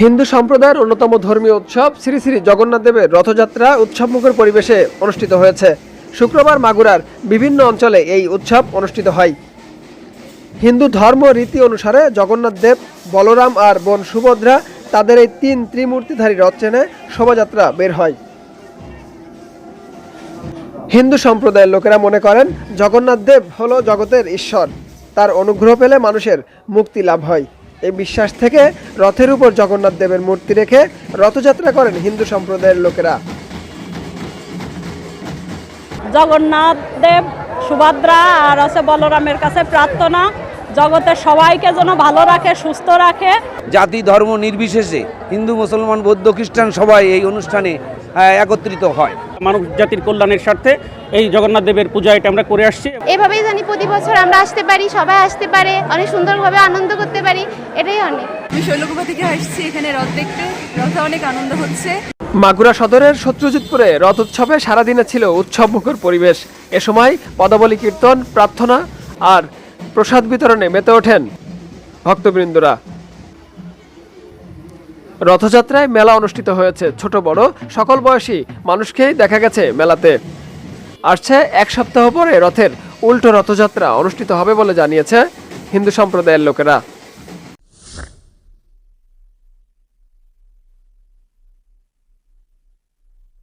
হিন্দু সম্প্রদায়ের অন্যতম ধর্মীয় উৎসব শ্রী শ্রী জগন্নাথ দেবের রথযাত্রা উৎসবমুখর পরিবেশে অনুষ্ঠিত হয়েছে। শুক্রবার মাগুরার বিভিন্ন অঞ্চলে এই উৎসব অনুষ্ঠিত হয়। হিন্দু ধর্ম রীতি অনুসারে জগন্নাথ দেব, বলরাম আর বোন সুভদ্রা তাদের এই তিন ত্রিমূর্তিধারী রথ চেনে শোভাযাত্রা বের হয়। হিন্দু সম্প্রদায়ের লোকেরা মনে করেন, জগন্নাথ দেব হলো জগতের ঈশ্বর। তার অনুগ্রহ পেলে মানুষের মুক্তি লাভ হয়। এই বিশ্বাস থেকে রথের উপর জগন্নাথ দেবের মূর্তি রেখে রথযাত্রা করেন হিন্দু সম্প্রদায়ের লোকেরা। জগন্নাথ দেব সুভদ্রা আর আছে বলরামের কাছে প্রার্থনা জগতের সবাইকে যেন ভালো রাখে সুস্থ রাখে। জাতি ধর্ম নির্বিশেষে হিন্দু মুসলমান বৌদ্ধ খ্রিস্টান সবাই এই অনুষ্ঠানে একত্রিত হয়। মানব জাতির কল্যাণের স্বার্থে এই জগন্নাথ দেবের পূজা এটা আমরা করে আসছি। এভাবেই জানি প্রতি বছর আমরা আসতে পারি সবাই আসতে পারে অনেক সুন্দরভাবে আনন্দ করতে পারি এটাই অনেক। আমি শৈলকুপা থেকে আসছি এখানে রথ দেখতে। রথে অনেক আনন্দ হচ্ছে। মাগুরা সদরের সত্যজিৎপুরে রথ উৎসবে সারাদিনে ছিল উৎসবমুখর পরিবেশ। এ সময় পদাবলী কীর্তন প্রার্থনা আর প্রসাদ বিতরণে মেতে ওঠেন ভক্তবৃন্দরা। রথযাত্রায় মেলা অনুষ্ঠিত হয়েছে ছোট বড়। সকল বয়সী মানুষকেই দেখা গেছে মেলাতে। আসছে এক সপ্তাহ পরে রথের উল্টো রথযাত্রা অনুষ্ঠিত হবে বলে জানিয়েছে হিন্দু সম্প্রদায়ের লোকেরা।